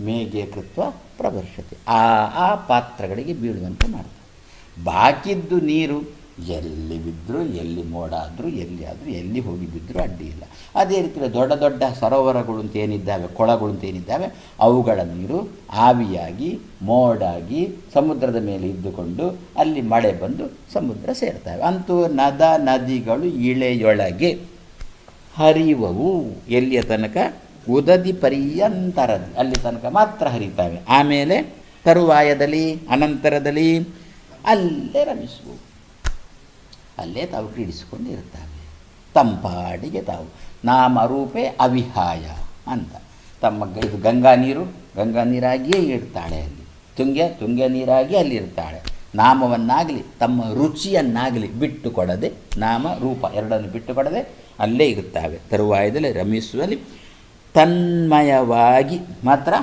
ಮೇಘೆ ಕೃತ್ವ ಪ್ರವರ್ಷತೆ ಆ ಆ ಪಾತ್ರಗಳಿಗೆ ಬೀಳುವಂತೆ ಮಾಡ್ತಾರೆ. ಬಾಕಿದ್ದು ನೀರು ಎಲ್ಲಿ ಬಿದ್ದರೂ ಎಲ್ಲಿ ಮೋಡ ಆದರೂ ಎಲ್ಲಿ ಆದರೂ ಎಲ್ಲಿ ಹೋಗಿ ಬಿದ್ದರೂ ಅಡ್ಡಿ ಇಲ್ಲ. ಅದೇ ರೀತಿ ದೊಡ್ಡ ದೊಡ್ಡ ಸರೋವರಗಳು ಅಂತ ಏನಿದ್ದಾವೆ, ಕೊಳಗಳು ಅಂತ ಏನಿದ್ದಾವೆ, ಅವುಗಳ ನೀರು ಆವಿಯಾಗಿ, ಮೋಡಾಗಿ ಸಮುದ್ರದ ಮೇಲೆ ಇದ್ದುಕೊಂಡು ಅಲ್ಲಿ ಮಳೆ ಬಂದು ಸಮುದ್ರ ಸೇರ್ತವೆ. ಅಂತೂ ನದ ನದಿಗಳು ಇಳೆಯೊಳಗೆ ಹರಿಯುವವು ಎಲ್ಲಿಯ ತನಕ? ಉದದಿ ಪರ್ಯಂತರದಿ ಅಲ್ಲಿ ತನಕ ಮಾತ್ರ ಹರಿತಾವೆ ಆಮೇಲೆ ತರುವಾಯದಲ್ಲಿ, ಅನಂತರದಲ್ಲಿ ಅಲ್ಲೇ ರಮಿಸುವು ಅಲ್ಲೇ ತಾವು ಕ್ರೀಡಿಸಿಕೊಂಡು ಇರ್ತಾವೆ ತಂಪಾಡಿಗೆ ತಾವು. ನಾಮರೂಪೇ ಅವಿಹಾಯ ಅಂತ. ತಮ್ಮ ಇದು ಗಂಗಾ ನೀರು, ಗಂಗಾ ನೀರಾಗಿಯೇ ಇರ್ತಾಳೆ ಅಲ್ಲಿ. ತುಂಗೆ ತುಂಗೆ ನೀರಾಗಿ ಅಲ್ಲಿ ಇರ್ತಾಳೆ ನಾಮವನ್ನಾಗಲಿ, ತಮ್ಮ ರುಚಿಯನ್ನಾಗಲಿ ಬಿಟ್ಟು ಕೊಡದೆ ನಾಮ, ರೂಪ ಎರಡನ್ನು ಬಿಟ್ಟು ಕೊಡದೆ ಅಲ್ಲೇ ಇರುತ್ತವೆ. ತರುವಾಯದಲ್ಲಿ ರಮಿಸುವಲ್ಲಿ ತನ್ಮಯವಾಗಿ ಮಾತ್ರ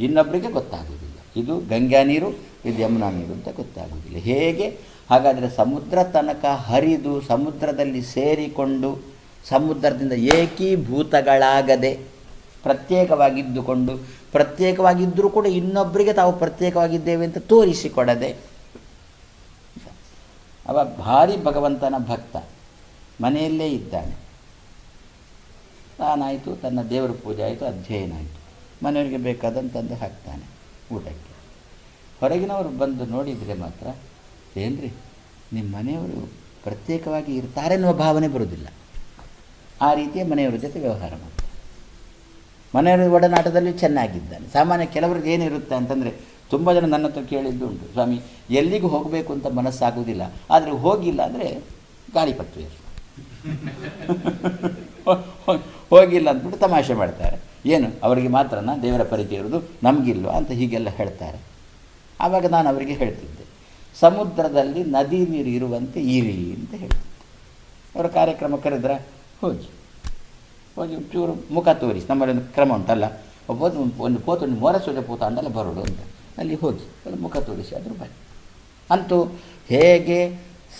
ಇನ್ನೊಬ್ಬರಿಗೆ ಗೊತ್ತಾಗುವುದಿಲ್ಲ. ಇದು ಗಂಗಾ ನೀರು, ಇದು ಯಮುನಾ ನೀರು ಅಂತ ಗೊತ್ತಾಗುವುದಿಲ್ಲ. ಹೇಗೆ? ಹಾಗಾದರೆ ಸಮುದ್ರ ತನಕ ಹರಿದು ಸಮುದ್ರದಲ್ಲಿ ಸೇರಿಕೊಂಡು ಸಮುದ್ರದಿಂದ ಏಕೀಭೂತಗಳಾಗದೆ ಪ್ರತ್ಯೇಕವಾಗಿದ್ದುಕೊಂಡು, ಪ್ರತ್ಯೇಕವಾಗಿದ್ದರೂ ಕೂಡ ಇನ್ನೊಬ್ಬರಿಗೆ ತಾವು ಪ್ರತ್ಯೇಕವಾಗಿದ್ದೇವೆ ಅಂತ ತೋರಿಸಿಕೊಡದೆ. ಅವ ಭಾರಿ ಭಗವಂತನ ಭಕ್ತ, ಮನೆಯಲ್ಲೇ ಇದ್ದಾನೆ. ತಾನಾಯಿತು, ತನ್ನ ದೇವರ ಪೂಜೆ ಆಯಿತು, ಅಧ್ಯಯನ ಆಯಿತು. ಮನೆಯವರಿಗೆ ಬೇಕಾದಂತಂದು ಹಾಕ್ತಾನೆ ಊಟಕ್ಕೆ. ಹೊರಗಿನವರು ಬಂದು ನೋಡಿದರೆ ಮಾತ್ರ ಏನ್ರಿ? ನಿಮ್ಮ ಮನೆಯವರು ಪ್ರತ್ಯೇಕವಾಗಿ ಇರ್ತಾರೆ ಅನ್ನುವ ಭಾವನೆ ಬರುವುದಿಲ್ಲ ಆ ರೀತಿಯ ಮನೆಯವರ ಜೊತೆ ವ್ಯವಹಾರ ಮಾಡ್ತಾರೆ. ಮನೆಯವರ ಒಡನಾಟದಲ್ಲಿ ಚೆನ್ನಾಗಿದ್ದಾನೆ. ಸಾಮಾನ್ಯ ಕೆಲವ್ರಿಗೆ ಏನಿರುತ್ತೆ ಅಂತಂದರೆ, ತುಂಬ ಜನ ನನ್ನ ಹತ್ರ ಕೇಳಿದ್ದು ಉಂಟು, ಸ್ವಾಮಿ, ಎಲ್ಲಿಗೂ ಹೋಗಬೇಕು ಅಂತ ಮನಸ್ಸಾಗುವುದಿಲ್ಲ ಆದರೆ ಹೋಗಿಲ್ಲ ಅಂದರೆ ಗಾಳಿಪಟ್ಟು [laughs] ಹೋಗಿಲ್ಲ ಅಂದ್ಬಿಟ್ಟು ತಮಾಷೆ ಮಾಡ್ತಾರೆ. ಏನು? ಅವರಿಗೆ ಮಾತ್ರನ? ದೇವರ ಪರಿಚಯ ಇರೋದು ನಮಗಿಲ್ವ? ಅಂತ ಹೀಗೆಲ್ಲ ಹೇಳ್ತಾರೆ. ಆವಾಗ ನಾನು ಅವರಿಗೆ ಹೇಳ್ತಿದ್ದೆ. ಸಮುದ್ರದಲ್ಲಿ ನದಿ ನೀರು ಇರುವಂತೆ ಇರಿ ಅಂತ ಹೇಳಿದ್ರು ಅವರ ಕಾರ್ಯಕ್ರಮ ಕರೆದ್ರೆ ಹೋಗಿ. ಹೋಗಿ ಚೂರು ಮುಖ ತೋರಿಸಿ, ನಮ್ಮಲ್ಲಿ ಒಂದು ಕ್ರಮ ಉಂಟಲ್ಲ, ಒಬ್ಬ ಒಂದು ಪೋತು, ಒಂದು ಮೊರ ಸೋಜ ಪೋತ ಅಂದಲ್ಲ ಬರೋಡು ಅಂತ. ಅಲ್ಲಿ ಹೋಗಿ ಅಲ್ಲಿ ಮುಖ ತೋರಿಸಿ ಅದ್ರ ಬನ್ನಿ. ಅಂತೂ ಹೇಗೆ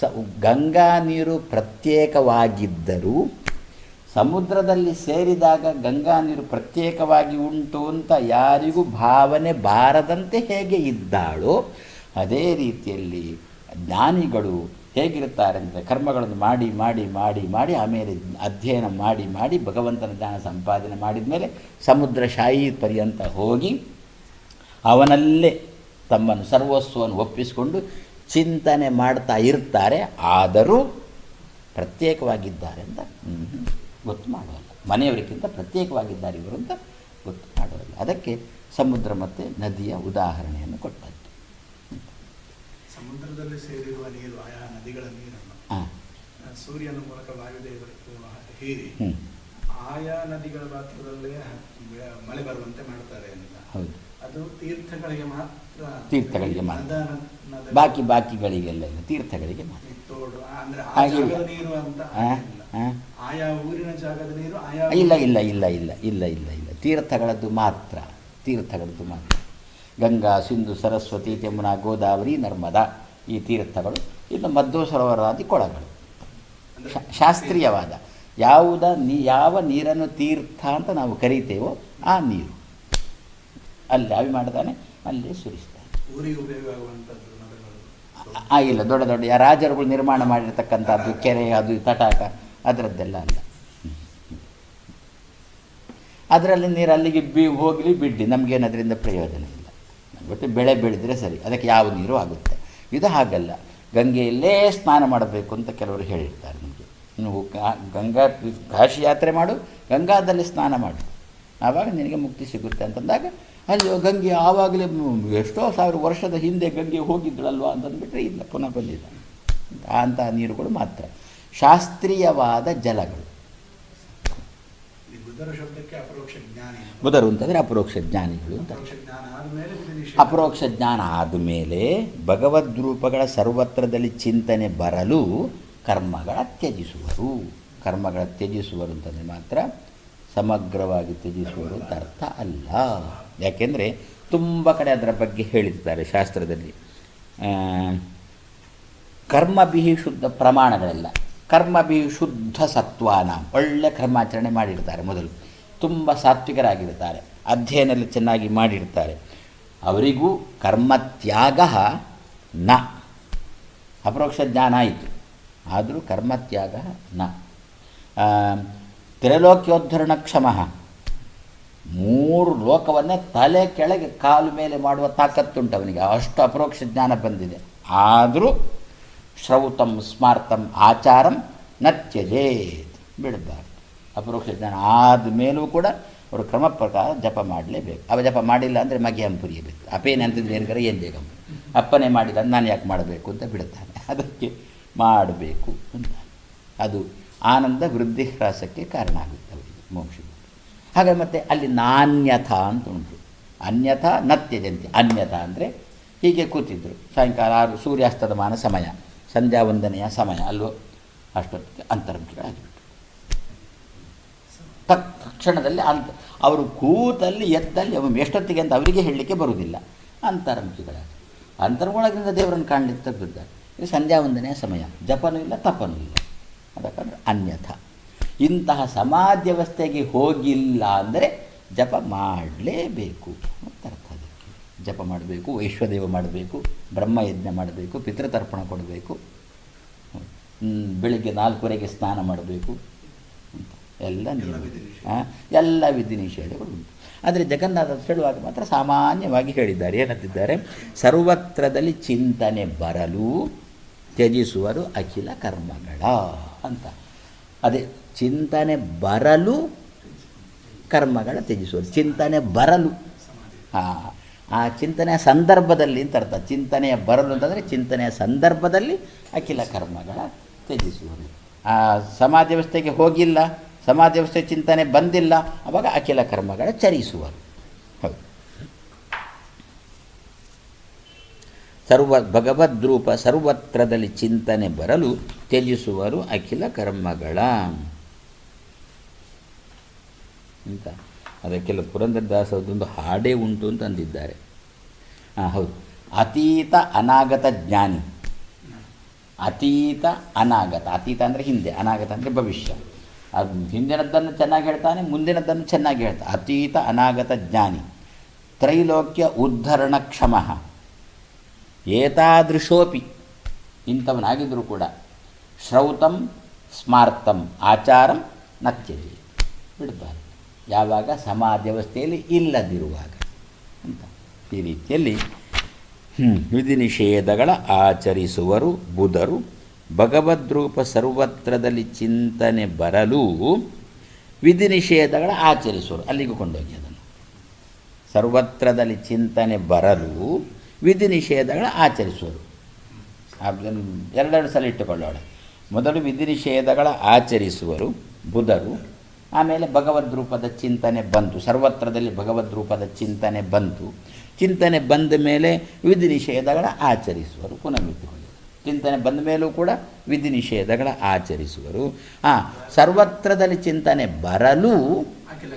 ಸ, ಗಂಗಾ ನೀರು ಪ್ರತ್ಯೇಕವಾಗಿದ್ದರೂ ಸಮುದ್ರದಲ್ಲಿ ಸೇರಿದಾಗ ಗಂಗಾ ನೀರು ಪ್ರತ್ಯೇಕವಾಗಿ ಉಂಟು ಅಂತ ಯಾರಿಗೂ ಭಾವನೆ ಬಾರದಂತೆ ಹೇಗೆ ಇದ್ದಾಳೋ ಅದೇ ರೀತಿಯಲ್ಲಿ ಜ್ಞಾನಿಗಳು ಹೇಗಿರುತ್ತಾರೆ ಅಂದರೆ ಕರ್ಮಗಳನ್ನು ಮಾಡಿ ಮಾಡಿ ಮಾಡಿ ಮಾಡಿ, ಆಮೇಲೆ ಅಧ್ಯಯನ ಮಾಡಿ ಮಾಡಿ ಭಗವಂತನ ಜ್ಞಾನ ಸಂಪಾದನೆ ಮಾಡಿದ ಮೇಲೆ ಸಮುದ್ರ ಶಾಯಿ ಪರ್ಯಂತ ಹೋಗಿ ಅವನಲ್ಲೇ ತಮ್ಮನ್ನು ಸರ್ವಸ್ವವನ್ನು ಒಪ್ಪಿಸಿಕೊಂಡು ಚಿಂತನೆ ಮಾಡ್ತಾ ಇರ್ತಾರೆ, ಆದರೂ ಪ್ರತ್ಯೇಕವಾಗಿದ್ದಾರೆ ಅಂತ ಗೊತ್ತು ಮಾಡೋಲ್ಲ ಮನೆಯವರಿಗಿಂತ ಪ್ರತ್ಯೇಕವಾಗಿದ್ದಾರೆ ಇವರು ಅಂತ ಗೊತ್ತು ಮಾಡೋಲ್ಲ ಅದಕ್ಕೆ ಸಮುದ್ರ ಮತ್ತು ನದಿಯ ಉದಾಹರಣೆಯನ್ನು ಕೊಟ್ಟದ್ದು ಸಮುದ್ರದಲ್ಲಿ ಸೇರಿರುವ ನೀರು ಆಯಾ ನದಿಗಳ ನೀರನ್ನು ಸೂರ್ಯನ ಮೂಲಕ ವಾಯುದೇವರು ಹೀರಿ ಆಯಾ ನದಿಗಳ ಪಾತ್ರದಲ್ಲೇ ಮಳೆ ಬರುವಂತೆ ಮಾಡ್ತಾರೆ ಅಂತ. ಹೌದು. ಅದು ತೀರ್ಥಗಳಿಗೆ ಮಾತ್ರ ತೀರ್ಥಗಳಿಗೆ ಮಾತ್ರ. ಬಾಕಿ ಬಾಕಿಗಳಿಗೆಲ್ಲ ಇಲ್ಲ ತೀರ್ಥಗಳಿಗೆ ಮಾತ್ರ. ತೋಡು ಅಂದ್ರೆ ನೀರು ಅಂತ. ಆಯಾ ಊರಿನ ಜಾಗದ ನೀರು ಆಯಾ ಇಲ್ಲ ಇಲ್ಲ ಇಲ್ಲ ಇಲ್ಲ ಇಲ್ಲ ಇಲ್ಲ ಇಲ್ಲ. ತೀರ್ಥಗಳದ್ದು ಮಾತ್ರ ತೀರ್ಥಗಳದ್ದು ಮಾತ್ರ. ಗಂಗಾ ಸಿಂಧು ಸರಸ್ವತಿ ಯಮುನಾ ಗೋದಾವರಿ ನರ್ಮದಾ. ಈ ತೀರ್ಥಗಳು ಇನ್ನು ಮದ್ದು ಸರೋವರಾದಿ ಕೊಳಗಳು ಶಾಸ್ತ್ರೀಯವಾದ. ಯಾವುದ ನೀ ಯಾವ ನೀರನ್ನು ತೀರ್ಥ ಅಂತ ನಾವು ಕರೀತೇವೋ ಆ ನೀರು. ಅಲ್ಲಿ ಅವಿ ಮಾಡ್ತಾನೆ ಅಲ್ಲಿ ಸುರಿಸ್ತಾನೆ. ಆಗಿಲ್ಲ ಇಲ್ಲ ದೊಡ್ಡ ದೊಡ್ಡ ರಾಜರುಗಳು ನಿರ್ಮಾಣ ಮಾಡಿರ್ತಕ್ಕಂಥದ್ದು ಕೆರೆ ಅದು ತಟಾಕ ಅದರದ್ದೆಲ್ಲ ಅಲ್ಲ. ಅದರಲ್ಲಿ ನೀರು ಅಲ್ಲಿಗೆ ಬಿ ಹೋಗಲಿ ಬಿಡ್ಡಿ ನಮಗೇನು ಅದರಿಂದ ಪ್ರಯೋಜನ ಇಲ್ಲ. ಬಟ್ ಬೆಳೆ ಬೆಳೆದರೆ ಸರಿ ಅದಕ್ಕೆ ಯಾವ ನೀರು ಆಗುತ್ತೆ? ಇದು ಹಾಗಲ್ಲ. ಗಂಗೆಯಲ್ಲೇ ಸ್ನಾನ ಮಾಡಬೇಕು ಅಂತ ಕೆಲವರು ಹೇಳಿರ್ತಾರೆ ನಮಗೆ. ನೀವು ಗಂಗಾ ಕಾಶಿ ಯಾತ್ರೆ ಮಾಡು, ಗಂಗಾದಲ್ಲಿ ಸ್ನಾನ ಮಾಡು. ಆವಾಗ ನಿನಗೆ ಮುಕ್ತಿ ಸಿಗುತ್ತೆ ಅಂತಂದಾಗ ಅಲ್ಲಿಯೋ ಗಂಗೆ ಆವಾಗಲೇ ಎಷ್ಟೋ ಸಾವಿರ ವರ್ಷದ ಹಿಂದೆ ಗಂಗೆ ಹೋಗಿದ್ದಳಲ್ವಾ ಅಂತಂದ್ಬಿಟ್ರೆ ಇಲ್ಲ, ಪುನಃ ಬಂದಿದ್ದಾನೆ ಅಂತಹ ನೀರುಗಳು ಮಾತ್ರ. ಶಾಸ್ತ್ರೀಯವಾದ ಜಲಗಳು. ಬುಧರು ಅಂತಂದರೆ ಅಪರೋಕ್ಷ ಜ್ಞಾನಿಗಳು ಅಂತ. ಅಪರೋಕ್ಷ ಜ್ಞಾನ ಆದಮೇಲೆ ಭಗವದ್ ರೂಪಗಳ ಭಗವದ್ರೂಪಗಳ ಸರ್ವತ್ರದಲ್ಲಿ ಚಿಂತನೆ ಬರಲು ಕರ್ಮಗಳ ತ್ಯಜಿಸುವರು. ಕರ್ಮಗಳ ತ್ಯಜಿಸುವರು ಅಂತಂದರೆ ಮಾತ್ರ ಸಮಗ್ರವಾಗಿ ತ್ಯಜಿಸುವರು ಅಂತ ಅರ್ಥ ಅಲ್ಲ. ಯಾಕೆಂದರೆ ತುಂಬ ಕಡೆ ಅದರ ಬಗ್ಗೆ ಹೇಳಿರ್ತಾರೆ ಶಾಸ್ತ್ರದಲ್ಲಿ. ಕರ್ಮ ಬಿಹಿ ಶುದ್ಧ ಪ್ರಮಾಣಗಳೆಲ್ಲ. ಕರ್ಮಭಿಹಿ ಶುದ್ಧ ಸತ್ವಾನ ಒಳ್ಳೆ ಕರ್ಮಾಚರಣೆ ಮಾಡಿರ್ತಾರೆ ಮೊದಲು. ತುಂಬ ಸಾತ್ವಿಕರಾಗಿರ್ತಾರೆ. ಅಧ್ಯಯನದಲ್ಲಿ ಚೆನ್ನಾಗಿ ಮಾಡಿರ್ತಾರೆ. ಅವರಿಗೂ ಕರ್ಮತ್ಯಾಗ ನ. ಅಪರೋಕ್ಷ ಜ್ಞಾನ ಆಯಿತು. ಆದರೂ ಕರ್ಮತ್ಯಾಗ ನ. ತ್ರೈಲೋಕ್ಯೋದ್ಧರಣ ಕ್ಷಮ. ಮೂರು ಲೋಕವನ್ನು ತಲೆ ಕೆಳಗೆ ಕಾಲು ಮೇಲೆ ಮಾಡುವ ತಾಕತ್ತುಂಟು ಅವನಿಗೆ. ಅಷ್ಟು ಅಪರೋಕ್ಷ ಜ್ಞಾನ ಬಂದಿದೆ. ಆದರೂ ಶ್ರೌತಂ ಸ್ಮಾರ್ತಂ ಆಚಾರಂ ನತ್ಯಜೇತ್ ತ್ಯಜೇತ್ ಬಿಡಬಾರ್ದು. ಅಪರೋಕ್ಷ ಜ್ಞಾನ ಆದ ಮೇಲೂ ಕೂಡ ಅವರು ಕ್ರಮ ಪ್ರಕಾರ ಜಪ ಮಾಡಲೇಬೇಕು. ಅವ ಜಪ ಮಾಡಿಲ್ಲ ಅಂದರೆ ಮಗೆಯಂ ಪುರಿಯಬೇಕು. ಅಪೇನೆ ಅಂತಂದ್ರೆ ಏನು ಏನು ಬೇಗ ಅಪ್ಪನೇ ಮಾಡಿಲ್ಲ ನಾನು ಯಾಕೆ ಮಾಡಬೇಕು ಅಂತ ಬಿಡುತ್ತಾನೆ ಅದಕ್ಕೆ ಮಾಡಬೇಕು ಅಂತ. ಅದು ಆನಂದ ವೃದ್ಧಿ ಹ್ರಾಸಕ್ಕೆ ಕಾರಣ ಆಗುತ್ತೆ ಅವರಿಗೆ ಮೋಕ್ಷ ಹಾಗೆ ಮತ್ತು ಅಲ್ಲಿ ನಾಣ್ಯಥ ಅಂತ ಉಂಟು. ಅನ್ಯಥಾ ನತ್ಯಜಂತಿ. ಅನ್ಯಥ ಅನ್ಯಥಾ ಅಂದರೆ ಹೀಗೆ ಕೂತಿದ್ದರು ಸಾಯಂಕಾಲ ಆರು ಸೂರ್ಯಾಸ್ತದ ಮಾನ ಸಮಯ. ಸಂಧ್ಯಾ ವಂದನೆಯ ಸಮಯ, ಅಲ್ವೋ? ಅಷ್ಟೊತ್ತಿಗೆ ಅಂತರ್ಮುಖಿಗಳಾಗಿಬಿಟ್ಟು ತಕ್ಷಣದಲ್ಲಿ ಅಂತ ಅವರು ಕೂತಲ್ಲಿ ಎದ್ದಲ್ಲಿ ಅವ ಎಷ್ಟೊತ್ತಿಗೆ ಅಂತ ಅವರಿಗೆ ಹೇಳಲಿಕ್ಕೆ ಬರುವುದಿಲ್ಲ. ಅಂತರ್ಮುಖಿಗಳಾಗಿ ಅಂತರ್ಮುಖದಿಂದ ದೇವರನ್ನು ಕಾಣಲಿಕ್ಕೆ ತಪ್ಪಿದ್ದಾರೆ ಇದು ಸಂಧ್ಯಾ ವಂದನೆಯ ಸಮಯ. ಜಪನೂ ಇಲ್ಲ, ತಪನೂ ಇಲ್ಲ. ಅದಕ್ಕಂದ್ರೆ ಅನ್ಯಥ. ಇಂತಹ ಸಮಾಧ್ಯವಸ್ಥೆಗೆ ಹೋಗಿಲ್ಲ ಅಂದರೆ ಜಪ ಮಾಡಲೇಬೇಕು. ಜಪ ಮಾಡಬೇಕು ವೈಶ್ವದೇವ ಮಾಡಬೇಕು ಬ್ರಹ್ಮಯಜ್ಞ ಮಾಡಬೇಕು ಪಿತೃತರ್ಪಣ ಕೊಡಬೇಕು ಬೆಳಗ್ಗೆ ನಾಲ್ಕುವರೆಗೆ ಸ್ನಾನ ಮಾಡಬೇಕು ಎಲ್ಲ ನಿಯಮ. ಎಲ್ಲ ವಿಧಿ ನಿಷೇಧಗಳು ಉಂಟು. ಆದರೆ ಜಗನ್ನಾಥ ಹೇಳುವಾಗ ಮಾತ್ರ ಸಾಮಾನ್ಯವಾಗಿ ಹೇಳಿದ್ದಾರೆ. ಏನಂತಿದ್ದಾರೆ? ಸರ್ವತ್ರದಲ್ಲಿ ಚಿಂತನೆ ಬರಲು ತ್ಯಜಿಸುವರು ಅಖಿಲ ಕರ್ಮಗಳ ಅಂತ. ಅದೇ ಚಿಂತನೆ ಬರಲು ಕರ್ಮಗಳ ತ್ಯಜಿಸುವರು. ಚಿಂತನೆ ಬರಲು. ಆ, ಆ ಚಿಂತನೆಯ ಸಂದರ್ಭದಲ್ಲಿ ಅಂತ ಅರ್ಥ. ಚಿಂತನೆಯ ಬರಲು ಅಂತಂದರೆ ಚಿಂತನೆಯ ಸಂದರ್ಭದಲ್ಲಿ ಅಖಿಲ ಕರ್ಮಗಳ ತ್ಯಜಿಸುವುದು. ಆ ಸಮಾಜ ವ್ಯವಸ್ಥೆಗೆ ಹೋಗಿಲ್ಲ ಸಮಾಜ ವ್ಯವಸ್ಥೆ ಚಿಂತನೆ ಬಂದಿಲ್ಲ, ಅವಾಗ ಅಖಿಲ ಕರ್ಮಗಳ ಚರಿಸುವರು. ಹೌದು. ಸರ್ವ ಭಗವದ್ರೂಪ ಸರ್ವತ್ರದಲ್ಲಿ ಚಿಂತನೆ ಬರಲು ತ್ಯಜಿಸುವರು ಅಖಿಲ ಕರ್ಮಗಳ. ಅಂತ. ಅದಕ್ಕೆಲ್ಲ ಪುರಂದರದಾಸದೊಂದು ಹಾಡೇ ಉಂಟು ಅಂತ ಅಂದಿದ್ದಾರೆ. ಹಾಂ ಹೌದು. ಅತೀತ ಅನಾಗತ ಜ್ಞಾನಿ. ಅತೀತ ಅನಾಗತ. ಅತೀತ ಅಂದರೆ ಹಿಂದೆ, ಅನಾಗತ ಅಂದರೆ ಭವಿಷ್ಯ. ಅದು ಹಿಂದಿನದ್ದನ್ನು ಚೆನ್ನಾಗಿ ಹೇಳ್ತಾನೆ, ಮುಂದಿನದ್ದನ್ನು ಚೆನ್ನಾಗಿ ಹೇಳ್ತಾನೆ ಅತೀತ ಅನಾಗತ ಜ್ಞಾನಿ. ತ್ರೈಲೋಕ್ಯ ಉದ್ಧರಣ ಕ್ಷಮ. ಏತಾದೃಶೋಪಿ. ಇಂಥವನಾಗಿದ್ದರೂ ಕೂಡ ಶ್ರೌತಂ ಸ್ಮಾರ್ತಂ ಆಚಾರಂ ನತ್ಯಜಿ ಬಿಡಬಾರ್ದು. ಯಾವಾಗ ಸಮಾಧ್ಯವಸ್ಥೆಯಲ್ಲಿ ಇಲ್ಲದಿರುವಾಗ ಅಂತ. ಈ ರೀತಿಯಲ್ಲಿ ವಿಧಿ ನಿಷೇಧಗಳ ಆಚರಿಸುವರು, ಬುಧರು ಭಗವದ್ರೂಪ ಸರ್ವತ್ರದಲ್ಲಿ ಚಿಂತನೆ ಬರಲು ವಿಧಿ ನಿಷೇಧಗಳ ಆಚರಿಸುವರು. ಅಲ್ಲಿಗೂ ಕೊಂಡೋಗಿ ಅದನ್ನು. ಸರ್ವತ್ರದಲ್ಲಿ ಚಿಂತನೆ ಬರಲು ವಿಧಿ ನಿಷೇಧಗಳ ಆಚರಿಸುವರು. ಎರಡೆರಡು ಸಲ ಇಟ್ಟುಕೊಳ್ಳೋಣ. ಮೊದಲು ವಿಧಿ ನಿಷೇಧಗಳ ಆಚರಿಸುವರು, ಬುಧರು ಆಮೇಲೆ ಭಗವದ್ ರೂಪದ ಚಿಂತನೆ ಬಂತು. ಸರ್ವತ್ರದಲ್ಲಿ ಭಗವದ್ ರೂಪದ ಚಿಂತನೆ ಬಂತು. ಚಿಂತನೆ ಬಂದ ಮೇಲೆ ವಿಧಿ ನಿಷೇಧಗಳ ಆಚರಿಸುವರು ಪುನಃ ಇಟ್ಟುಕೊಳ್ಳಿ ಚಿಂತನೆ ಬಂದ ಮೇಲೂ ಕೂಡ ವಿಧಿ ನಿಷೇಧಗಳ ಆಚರಿಸುವರು. ಹಾಂ ಸರ್ವತ್ರದಲ್ಲಿ ಚಿಂತನೆ ಬರಲು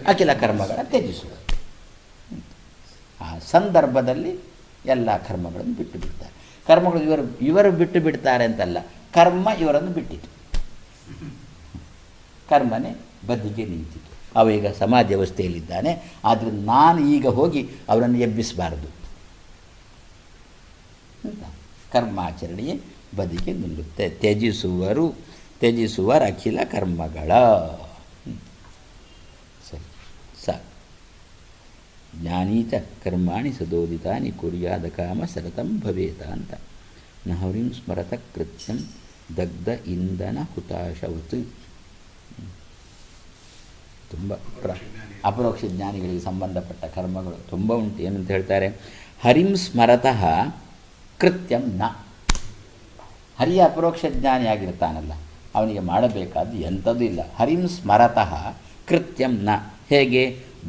ಅಖಿಲ ಕರ್ಮಗಳ ತ್ಯಜಿಸುವರು. ಆ ಸಂದರ್ಭದಲ್ಲಿ ಎಲ್ಲ ಕರ್ಮಗಳನ್ನು ಬಿಟ್ಟು ಬಿಡ್ತಾರೆ. ಕರ್ಮಗಳು ಇವರು ಇವರು ಬಿಟ್ಟು ಬಿಡ್ತಾರೆ ಅಂತಲ್ಲ, ಕರ್ಮ ಇವರನ್ನು ಬಿಟ್ಟಿತು ಕರ್ಮನೇ ಬದಿಗೆ ನಿಂತಿತು. ಅವ ಈಗ ವ್ಯವಸ್ಥೆಯಲ್ಲಿದ್ದಾನೆ ಆದರೆ ನಾನು ಈಗ ಹೋಗಿ ಅವರನ್ನು ಎಬ್ಬಿಸಬಾರದು. ಕರ್ಮಾಚರಣೆಯೇ ಬದಿಗೆ ನಿಲ್ಲುತ್ತೆ. ತ್ಯಜಿಸುವರು, ತ್ಯಜಿಸುವರ ಅಖಿಲ ಕರ್ಮಗಳ. ಸರಿ. ಸಾಕು. ಜ್ಞಾನೀತ ಕರ್ಮಾಣಿ ಸದೋದಿತಾನಿ ಕುರಿಯಾದ ಕಾಮ ಸರತಂ ಭವೇತ ಅಂತ. ನಹರಿಂ ಸ್ಮರತ ಕೃತ್ಯಂ ದಗ್ಧ ಇಂಧನ ಹುತಾಶವತ್. ತುಂಬ ಪ್ರ, ಅಪರೋಕ್ಷ ಜ್ಞಾನಿಗಳಿಗೆ ಸಂಬಂಧಪಟ್ಟ ಕರ್ಮಗಳು ತುಂಬ ಉಂಟು. ಏನಂತ ಹೇಳ್ತಾರೆ? ಹರಿಂ ಸ್ಮರತಃ ಕೃತ್ಯಂ ನ. ಹರಿಯ ಅಪರೋಕ್ಷ ಜ್ಞಾನಿಯಾಗಿರ್ತಾನಲ್ಲ ಅವನಿಗೆ ಮಾಡಬೇಕಾದ್ದು ಎಂಥದ್ದು ಇಲ್ಲ. ಹರಿಂ ಸ್ಮರತಃ ಕೃತ್ಯಂ ನ. ಹೇಗೆ?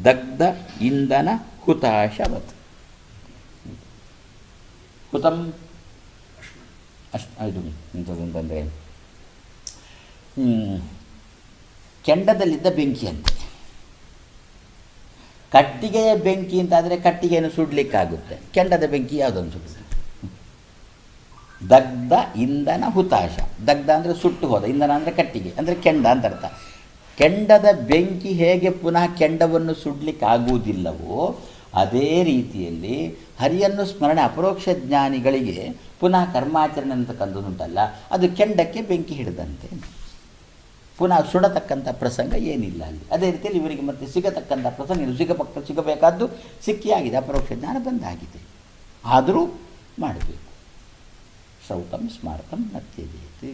ದಗ್ಧ ಇಂಧನ ಹುತಾಶವತ್. ಹುತಂ? ಅಷ್ಟು ಇದು ಇಂಥದ್ದಂತಂದರೆ ಕೆಂಡದಲ್ಲಿದ್ದ ಬೆಂಕಿ ಅಂತೆ. ಕಟ್ಟಿಗೆಯ ಬೆಂಕಿ ಅಂತಾದರೆ ಕಟ್ಟಿಗೆಯನ್ನು ಸುಡಲಿಕ್ಕಾಗುತ್ತೆ. ಕೆಂಡದ ಬೆಂಕಿ ಯಾವುದನ್ನು ಸುಡುತ್ತೆ ದಗ್ಧ, ಇಂಧನ, ಹುತಾಶ. ದಗ್ಧ ಅಂದರೆ ಸುಟ್ಟು ಹೋದ, ಇಂಧನ ಅಂದರೆ ಕಟ್ಟಿಗೆ, ಅಂದರೆ ಕೆಂಡ ಅಂತ ಅರ್ಥ. ಕೆಂಡದ ಬೆಂಕಿ ಹೇಗೆ ಪುನಃ ಕೆಂಡವನ್ನು ಸುಡಲಿಕ್ಕಾಗುವುದಿಲ್ಲವೋ, ಅದೇ ರೀತಿಯಲ್ಲಿ ಹರಿಯನ್ನು ಸ್ಮರಣೆ ಅಪರೋಕ್ಷ ಜ್ಞಾನಿಗಳಿಗೆ ಪುನಃ ಕರ್ಮಾಚರಣೆ ಅಂತಕ್ಕಂಥದ್ದುಂಟಲ್ಲ ಅದು ಕೆಂಡಕ್ಕೆ ಬೆಂಕಿ ಹಿಡಿದಂತೆ. ಪುನಃ ಸುಡತಕ್ಕಂಥ ಪ್ರಸಂಗ ಏನಿಲ್ಲ ಅಲ್ಲಿ. ಅದೇ ರೀತಿಯಲ್ಲಿ ಇವರಿಗೆ ಮತ್ತೆ ಸಿಗತಕ್ಕಂಥ ಪ್ರಸಂಗ ಸಿಗಪಕ್ಕ ಸಿಗಬೇಕಾದ್ದು ಸಿಕ್ಕಿಯಾಗಿದೆ, ಅಪರೋಕ್ಷ ಜ್ಞಾನ ಬಂದಾಗಿದೆ. ಆದರೂ ಮಾಡಬೇಕು. ಸೌತಂ ಸ್ಮಾರಕಂ ನತ್ಯಜೇತಿ.